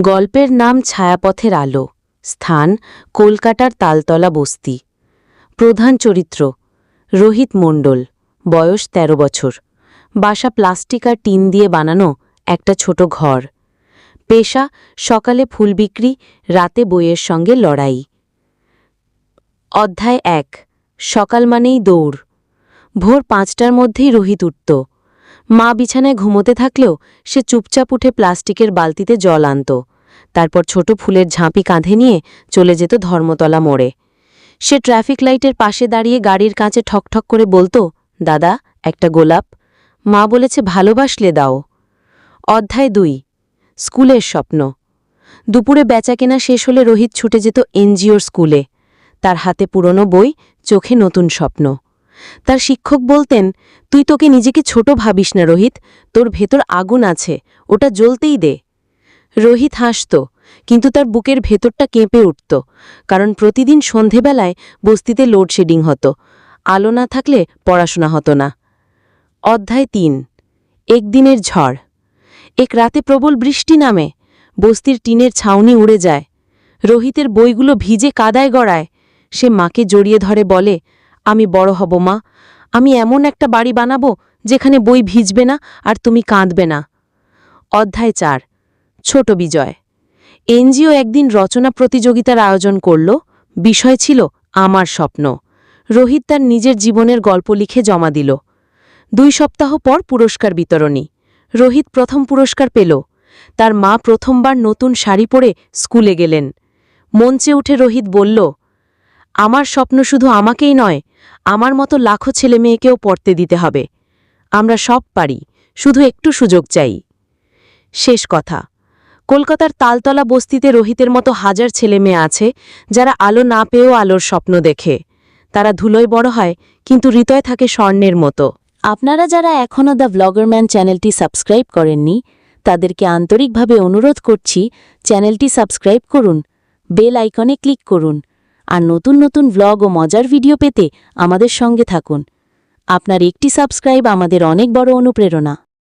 গল্পের নাম ছায়াপথের আলো। স্থান, কলকাতার তালতলা বস্তি। প্রধান চরিত্র, রোহিত মণ্ডল, বয়স ১৩ বছর। বাসা প্লাস্টিক আর টিন দিয়ে বানানো একটা ছোট ঘর। পেশা, সকালে ফুল বিক্রি, রাতে বইয়ের সঙ্গে লড়াই। অধ্যায় এক, সকাল মানেই দৌড়। ভোর পাঁচটার মধ্যেই রোহিত উঠত। মা বিছানায় ঘুমোতে থাকলেও সে চুপচাপ উঠে প্লাস্টিকের বালতিতে জল আনত। তারপর ছোট ফুলের ঝাঁপি কাঁধে নিয়ে চলে যেত ধর্মতলা মোড়ে। সে ট্রাফিক লাইটের পাশে দাঁড়িয়ে গাড়ির কাঁচে ঠকঠক করে বলতো, দাদা, একটা গোলাপ। মা বলেছে, ভালোবাসলে দাও। অধ্যায় দুই, স্কুলের স্বপ্ন। দুপুরে বেচাকেনা শেষ হলে রোহিত ছুটে যেত এনজিওর স্কুলে। তার হাতে পুরনো বই, চোখে নতুন স্বপ্ন। তার শিক্ষক বলতেন, তুই তোকে নিজেকে ছোট ভাবিস না, রোহিত। তোর ভেতর আগুন আছে, ওটা জ্বলতেই দে। রোহিত হাসত, কিন্তু তার বুকের ভেতরটা কেঁপে উঠত, কারণ প্রতিদিন সন্ধেবেলায় বস্তিতে লোডশেডিং হতো। আলো না থাকলে পড়াশোনা হতো না। অধ্যায় তিন, একদিনের ঝড়। এক রাতে প্রবল বৃষ্টি নামে, বস্তির টিনের ছাউনি উড়ে যায়। রোহিতের বইগুলো ভিজে কাদায় গড়ায়, সে মাকে জড়িয়ে ধরে বলে আমি বড় হব, মা। আমি এমন একটা বাড়ি বানাবো যেখানে বই ভিজবে না আর তুমি কাঁদবে না। অধ্যায় চার, ছোট বিজয়। এনজিও একদিন রচনা প্রতিযোগিতার আয়োজন করল। বিষয় ছিল আমার স্বপ্ন। রোহিত তার নিজের জীবনের গল্প লিখে জমা দিল। দুই সপ্তাহ পর পুরস্কার বিতরণী। রোহিত প্রথম পুরস্কার পেল। তার মা প্রথমবার নতুন শাড়ি পরে স্কুলে গেলেন। মঞ্চে উঠে রোহিত বলল আমার স্বপ্ন শুধু আমাকেই নয়, আমার মতো লাখো ছেলে মেয়েকেও পড়তে দিতে হবে। আমরা সব পারি, শুধু একটু সুযোগ চাই। শেষ কথা, কলকাতার তালতলা বস্তিতে রোহিতের মতো হাজার ছেলে মেয়ে আছে, যারা আলো না পেয়েও আলোর স্বপ্ন দেখে। তারা ধুলোয় বড় হয়, কিন্তু হৃদয় থাকে স্বর্ণের মতো। আপনারা যারা এখনও দ্য ভ্লগারম্যান চ্যানেলটি সাবস্ক্রাইব করেননি, তাদেরকে আন্তরিকভাবে অনুরোধ করছি চ্যানেলটি সাবস্ক্রাইব করুন, বেল আইকনে ক্লিক করুন। আর নতুন নতুন ব্লগ ও মজার ভিডিও পেতে আমাদের সঙ্গে থাকুন। আপনার একটি সাবস্ক্রাইব আমাদের অনেক বড় অনুপ্রেরণা।